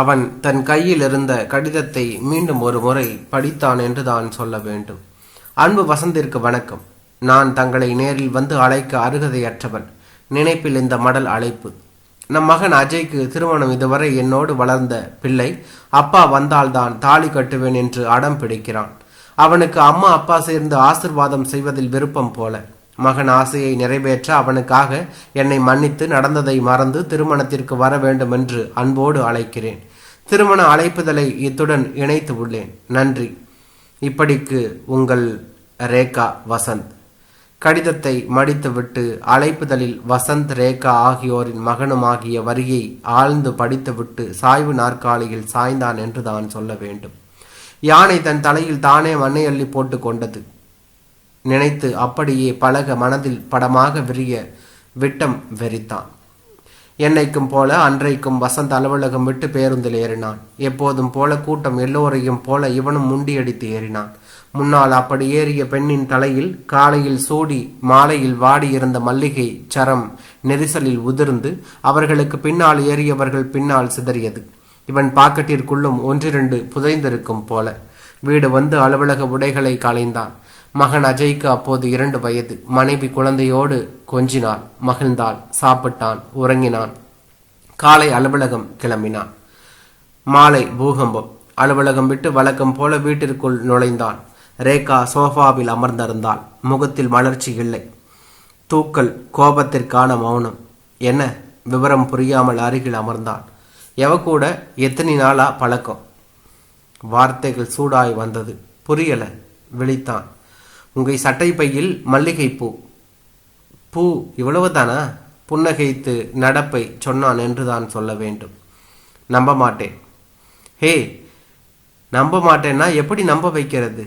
அவன் தன் கையில் இருந்த கடிதத்தை மீண்டும் ஒரு முறை படித்தான் என்று தான் சொல்ல வேண்டும். அன்பு வசந்திற்கு வணக்கம். நான் தங்களை நேரில் வந்து அழைக்க அருகதையற்றவன். நினைப்பில் இந்த மடல் அழைப்பு. நம் மகன் அஜய்க்கு திருமணம் இதுவரை என்னோடு வளர்ந்த பிள்ளை அப்பா வந்தால்தான் தாலி கட்டுவேன் என்று அடம் பிடிக்கிறான். அவனுக்கு அம்மா அப்பா சேர்ந்து ஆசிர்வாதம் செய்வதில் விருப்பம் போல. மகன் ஆசையை நிறைவேற்ற அவனுக்காக என்னை மன்னித்து நடந்ததை மறந்து திருமணத்திற்கு வர வேண்டும் என்று அன்போடு அழைக்கிறேன். திருமண அழைப்புதலை இத்துடன் இணைத்து உள்ளேன். நன்றி. இப்படிக்கு உங்கள் ரேகா வசந்த். கடிதத்தை மடித்துவிட்டு அழைப்புதலில் வசந்த் ரேகா ஆகியோரின் மகனுமாகிய வரியை ஆழ்ந்து படித்துவிட்டு சாய்வு நாற்காலியில் சாய்ந்தான் என்று தான் சொல்ல வேண்டும். யானை தன் தலையில் தானே மண்ணை அள்ளி போட்டு கொண்டது. நினைத்து அப்படியே பழக மனதில் படமாக விரிய விட்டம் வெறித்தான். என்னைக்கும் போல அன்றைக்கும் வசந்த் அலுவலகம் விட்டு பேருந்தில் ஏறினான். எப்போதும் போல கூட்டம் எல்லோரையும் போல இவனும் முண்டியடித்து ஏறினான். முன்னால் அப்படி ஏறிய பெண்ணின் தலையில் காலையில் சூடி மாலையில் வாடியிருந்த மல்லிகை சரம் நெரிசலில் உதிர்ந்து அவர்களுக்கு பின்னால் ஏறியவர்கள் பின்னால் சிதறியது. இவன் பாக்கெட்டிற்குள்ளும் ஒன்றிரண்டு புதைந்திருக்கும் போல வீடு வந்து அலுவலக உடைகளை களைந்தான். மகன் அஜய்க்கு அப்போது இரண்டு வயது. மனைவி குழந்தையோடு கொஞ்சினாள். மகிழ்ந்தாள். சாப்பிட்டான். உறங்கினான். காலை அலுவலகம் கிளம்பினான். மாலை பூகம்பம். அலுவலகம் விட்டு வழக்கம் போல வீட்டிற்குள் நுழைந்தான் ரேகா சோஃபாவில் அமர்ந்திருந்தாள். முகத்தில் மலர்ச்சி இல்லை. தூக்கல் கோபத்திற்கான மௌனம். என்ன? விவரம் புரியாமல் அருகில் அமர்ந்தான் எவ கூட எத்தனை நாளா பழக்கம்? வார்த்தைகள் சூடாய் வந்தது. புரியல. விழித்தான். உங்கள் சட்டை பையில் மல்லிகை பூ. பூ இவ்வளவுதானா? புன்னகைத்து நடப்பை சொன்னான் என்று தான் சொல்ல வேண்டும். நம்ப மாட்டேன். ஹே நம்ப மாட்டேன்னா எப்படி நம்ப வைக்கிறது?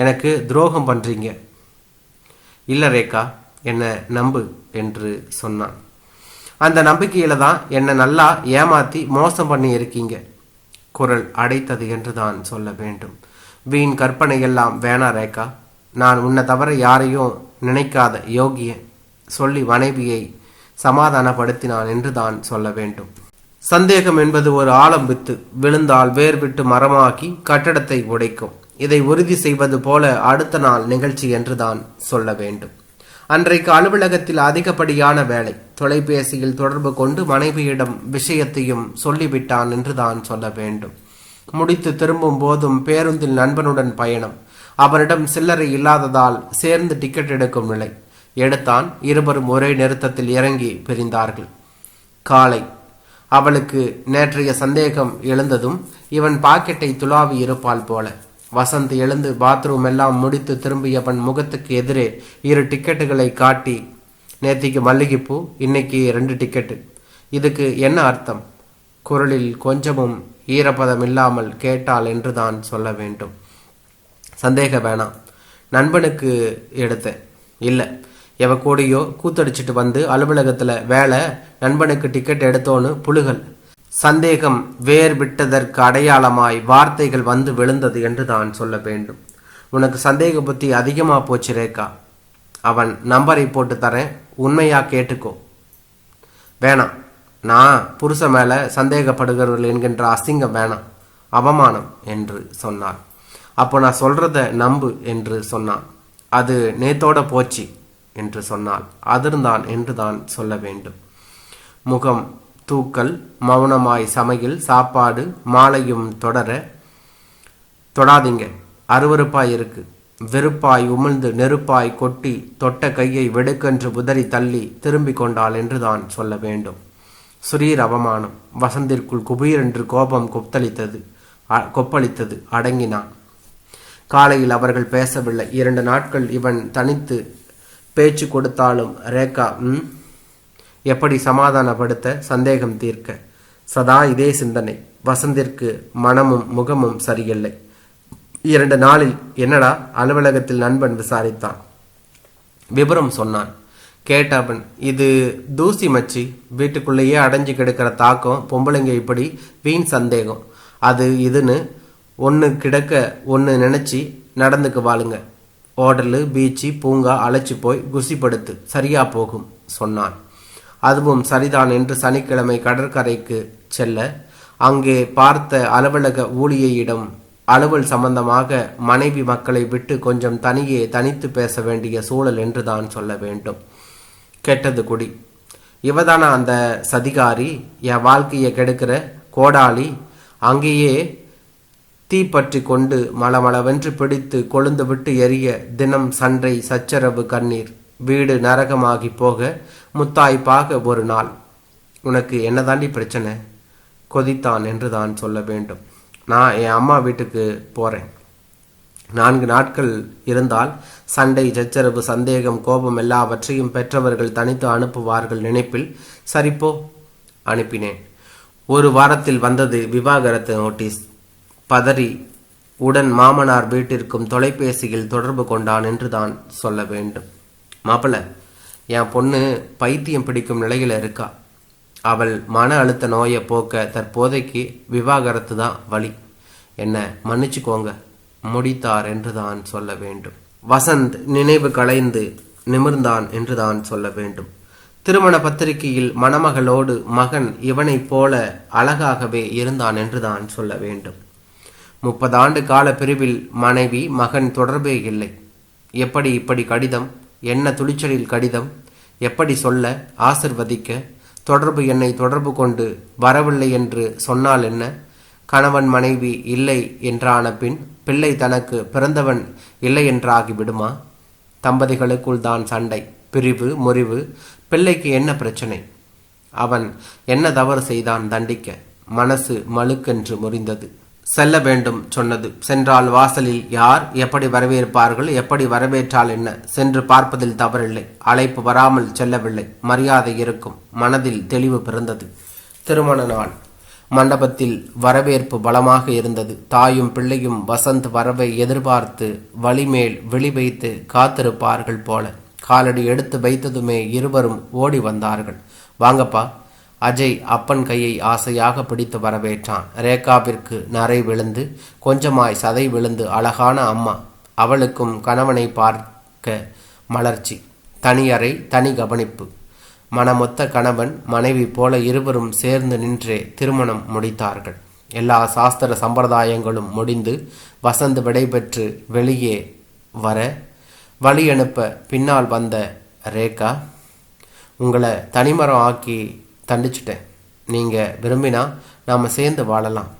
எனக்கு துரோகம் பண்ணுறீங்க இல்லை ரேகா என்னை நம்பு என்று சொன்னான். அந்த நம்பிக்கையில் தான் என்னை நல்லா ஏமாற்றி மோசம் பண்ணி இருக்கீங்க குரல் அடைத்தது என்று தான் சொல்ல வேண்டும். வீண் கற்பனை எல்லாம் வேணா ரேகா. நான் உன்னை தவிர யாரையும் நினைக்காத யோகிய சொல்லி மனைவியை சமாதானப்படுத்தினான் என்று தான் சொல்ல வேண்டும். சந்தேகம் என்பது ஒரு ஆழம் வித்து விழுந்தால் வேர் விட்டு மரமாக்கி கட்டடத்தை உடைக்கும். இதை உறுதி செய்வது போல அடுத்த நாள் நிகழ்ச்சி என்று தான் சொல்ல வேண்டும். அன்றைக்கு அலுவலகத்தில் அதிகப்படியான வேலை தொலைபேசியில் தொடர்பு கொண்டு மனைவியிடம் விஷயத்தையும் சொல்லிவிட்டான் என்று தான் சொல்ல வேண்டும். முடித்து திரும்பும் போதும் பேருந்தில் நண்பனுடன் பயணம். அவனிடம் சில்லறை இல்லாததால் சேர்ந்து டிக்கெட் எடுக்கும் நிலை. எடுத்தான் இருவரும் ஒரே நிறுத்தத்தில் இறங்கி பிரிந்தார்கள். காலை. அவளுக்கு நேற்றைய சந்தேகம் எழுந்ததும் இவன் பாக்கெட்டை துளாவி இருப்பாள் போல. வசந்த் எழுந்து பாத்ரூம் எல்லாம் முடித்து திரும்பியவன் முகத்துக்கு எதிரே இரு டிக்கெட்டுகளை காட்டி நேத்திக்கு மல்லிகைப்பூ இன்னைக்கு ரெண்டு டிக்கெட்டு இதுக்கு என்ன அர்த்தம்? குரலில் கொஞ்சமும் ஈரப்பதம் இல்லாமல் கேட்டால் என்று தான் சொல்ல வேண்டும். சந்தேக வேணாம். நண்பனுக்கு எடுத்தேன். இல்லை. எவ கூடயோ கூத்தடிச்சிட்டு வந்து அலுவலகத்தில் வேலை நண்பனுக்கு டிக்கெட் எடுத்தோன்னு புழுகல். சந்தேகம் வேர் விட்டதற்கு அடையாளமாய் வார்த்தைகள் வந்து விழுந்தது என்று தான் சொல்ல வேண்டும். உனக்கு சந்தேக புத்தி அதிகமாக போச்சு ரேகா. அவன் நம்பரை போட்டு தரேன். உண்மையாக கேட்டுக்கோ. வேணாம். நான் புருஷ மேலே சந்தேகப்படுகிறவர்கள் என்கின்ற அசிங்கம் வேணாம் அவமானம் என்று சொன்னார் அப்போ நான் சொல்கிறத நம்பு என்று சொன்னான். அது நேத்தோட போச்சு என்று சொன்னால் அதிர்ந்தான் என்று தான் சொல்ல வேண்டும். முகம் தூக்கல் மௌனமாய் சமையல் சாப்பாடு மாலையும் தொடர தொடாதீங்க. அருவருப்பாய் இருக்கு. வெறுப்பாய் உமிழ்ந்து நெருப்பாய் கொட்டி தொட்ட கையை வெடுக்கென்று உதறி தள்ளி திரும்பிக் கொண்டாள் என்று தான் சொல்ல வேண்டும். சுரீர் அவமானம் வசந்திற்குள் குபீரென்று கோபம் கொப்தளித்தது அ- கொப்பளித்தது. அடங்கினான். காலையில் அவர்கள் பேசவில்லை. இரண்டு நாட்கள் இவன் தனித்து பேச்சு கொடுத்தாலும் ரேகா ம்? எப்படி சமாதானப்படுத்த சந்தேகம் தீர்க்க? சதா இதே சிந்தனை. வசந்திற்கு மனமும் முகமும் சரியில்லை. இரண்டு நாளில் என்னடா? அலுவலகத்தில் நண்பன் விசாரித்தான். விபரம் சொன்னான். கேட்டாபன் இது தூசி மச்சி. வீட்டுக்குள்ளேயே அடைஞ்சு கிடக்கிற தாக்கம் பொம்பளைங்க இப்படி வீண் சந்தேகம். அது இதுன்னு ஒன்று கிடக்க ஒன்று நினச்சி நடந்துக்கு வாழுங்க. ஓடலு பீச்சு பூங்கா அழைச்சி போய் குசிப்படுத்து. சரியா போகும் சொன்னான். அதுவும் சரிதான் என்று சனிக்கிழமை கடற்கரைக்கு செல்ல அங்கே பார்த்த அலுவலக ஊழியையிடம் அலுவல் சம்பந்தமாக மனைவி மக்களை விட்டு கொஞ்சம் தனியே தனித்து பேச வேண்டிய சூழல் என்று தான் சொல்ல வேண்டும். கெட்டது குடி. இவதான அந்த சதிகாரி என் வாழ்க்கையை கெடுக்கிற கோடாளி அங்கேயே தீப்பற்றி கொண்டு மளமளவென்று பிடித்து கொழுந்து விட்டு எரிய தினம் சண்டை சச்சரவு கண்ணீர் வீடு நரகமாகி போக முத்தாய்ப்பாக ஒரு நாள். உனக்கு என்னதாண்டி பிரச்சனை? கொதித்தான் என்று தான் சொல்ல வேண்டும். நான் என் அம்மா வீட்டுக்கு போகிறேன் நான்கு நாட்கள் இருந்தால் சண்டை சச்சரவு சந்தேகம் கோபம் எல்லாவற்றையும் பெற்றவர்கள் தனித்து அனுப்புவார்கள் நினைப்பில் சரிப்போ? அனுப்பினேன். ஒரு வாரத்தில் வந்தது விவாகரத்து நோட்டீஸ். பதறி உடன் மாமனார் வீட்டிற்கும் தொலைபேசியில் தொடர்பு கொண்டான் என்று தான் சொல்ல வேண்டும். மாப்பிள்ள என் பொண்ணு பைத்தியம் பிடிக்கும் நிலையில் இருக்கா? அவள் மன அழுத்த நோயை போக்க தற்போதைக்கு விவாகரத்து தான் வழி. என்ன மன்னிச்சுக்கோங்க. முடித்தார் என்று தான் சொல்ல வேண்டும். வசந்த் நினைவு கலைந்து நிமிர்ந்தான் என்று தான் சொல்ல வேண்டும். திருமண பத்திரிகையில் மணமகளோடு மகன் இவனைப் போல அழகாகவே இருந்தான் என்று தான் சொல்ல வேண்டும். முப்பது ஆண்டு கால பிரிவில் மனைவி மகன் தொடர்பே இல்லை. எப்படி இப்படி கடிதம்? என்ன துளிச்சலில் கடிதம்? எப்படி சொல்ல ஆசிர்வதிக்க? தொடர்பு என்னை தொடர்பு கொண்டு வரவில்லை என்று சொன்னால் என்ன? கணவன் மனைவி இல்லை என்றான பின் பிள்ளை தனக்கு பிறந்தவன் இல்லை என்றாகி விடுமா? தம்பதிகளுக்குள் தான் சண்டை பிரிவு முறிவு. பிள்ளைக்கு என்ன பிரச்சனை? அவன் என்ன தவறு செய்தான் தண்டிக்க? மனசு மழுக்கென்று முறிந்தது. செல்ல வேண்டும் சொன்னது. சென்றால் வாசலில் யார் எப்படி வரவேற்பார்கள்? எப்படி வரவேற்றால் என்ன? சென்று பார்ப்பதில் தவறில்லை. அழைப்பு வராமல் செல்லவில்லை. மரியாதை இருக்கும். மனதில் தெளிவு பிறந்தது. திருமண நாள். மண்டபத்தில் வரவேற்பு பலமாக இருந்தது. தாயும் பிள்ளையும் வசந்த் வரவை எதிர்பார்த்து வழிமேல் வெளி வைத்து காத்திருப்பார்கள் போல. காலடி எடுத்து வைத்ததுமே இருவரும் ஓடி வந்தார்கள். வாங்கப்பா. அஜய் அப்பன் கையை ஆசையாக பிடித்து வரவேற்றான். ரேகாவிற்கு நரை விழுந்து கொஞ்சமாய் சதை விழுந்து அழகான அம்மா. அவளுக்கும் கணவனை பார்க்க மலர்ச்சி. தனியறை தனி கவனிப்பு. மனமொத்த கணவன் மனைவி போல இருவரும் சேர்ந்து நின்றே திருமணம் முடித்தார்கள். எல்லா சாஸ்திர சம்பிரதாயங்களும் முடிந்து வசந்து விடைபெற்று வெளியே வர வழி அனுப்ப பின்னால் வந்த ரேகா உங்களை தனிமரம் ஆக்கி தண்டிச்சிட்டேன். நீங்கள் விரும்பினா நாம் சேர்ந்து வாழலாம்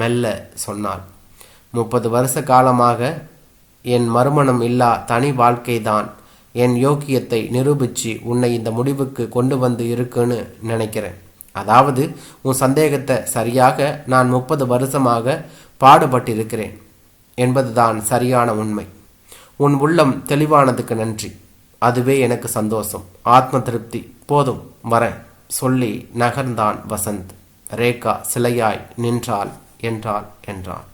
மெல்ல சொன்னாள். முப்பது வருஷ காலமாக என் மறுமணம் இல்லா தனி வாழ்க்கை தான் என் யோக்கியத்தை நிரூபித்து உன்னை இந்த முடிவுக்கு கொண்டு வந்து இருக்குன்னு நினைக்கிறேன். அதாவது உன் சந்தேகத்தை சரியாக நான் முப்பது வருஷமாக பாடுபட்டிருக்கிறேன் என்பதுதான் சரியான உண்மை. உன் உள்ளம் தெளிவானதுக்கு நன்றி. அதுவே எனக்கு சந்தோஷம். ஆத்ம திருப்தி. போதும். வரேன் சொல்லி நகர்ந்தான் வசந்த். ரேகா சிலையாய் நின்றாள் என்றாள் என்றான்.